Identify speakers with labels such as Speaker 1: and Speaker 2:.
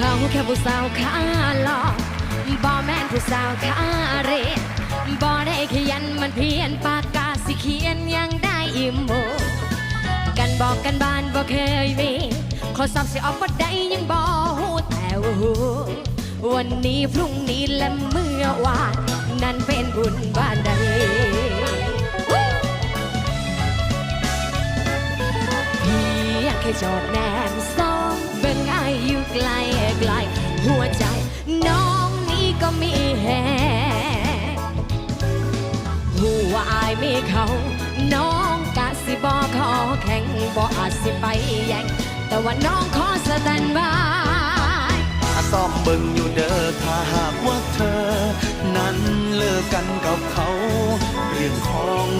Speaker 1: ขาแค่ผู้สาวขาหลอกบ่แม่นผู้สาวขาเรบ่ได้ขยันมันเพียนปากกาสิเขียนยังได้อิ่มโมกันบอกกันบ้านบ่เคยมีขอสอบสิออกบ่ได้ยังบ่ฮู้แต่ว่าวันนี้พรุ่งนี้และเมื่อวานนั้นเป็นบุญบ้านใดพียงแค่จอดแนมซ้อ มีเขาน้องกะสิบอขอแข่งบ่อาจสิไปแย่งแต่ว่าน้องขอสแตนบาย
Speaker 2: อาซ่อมเบิ่งอยู่เด้อถ้าหากว่าเธอ นั้นเลิกกันกับเขา เรื่องของ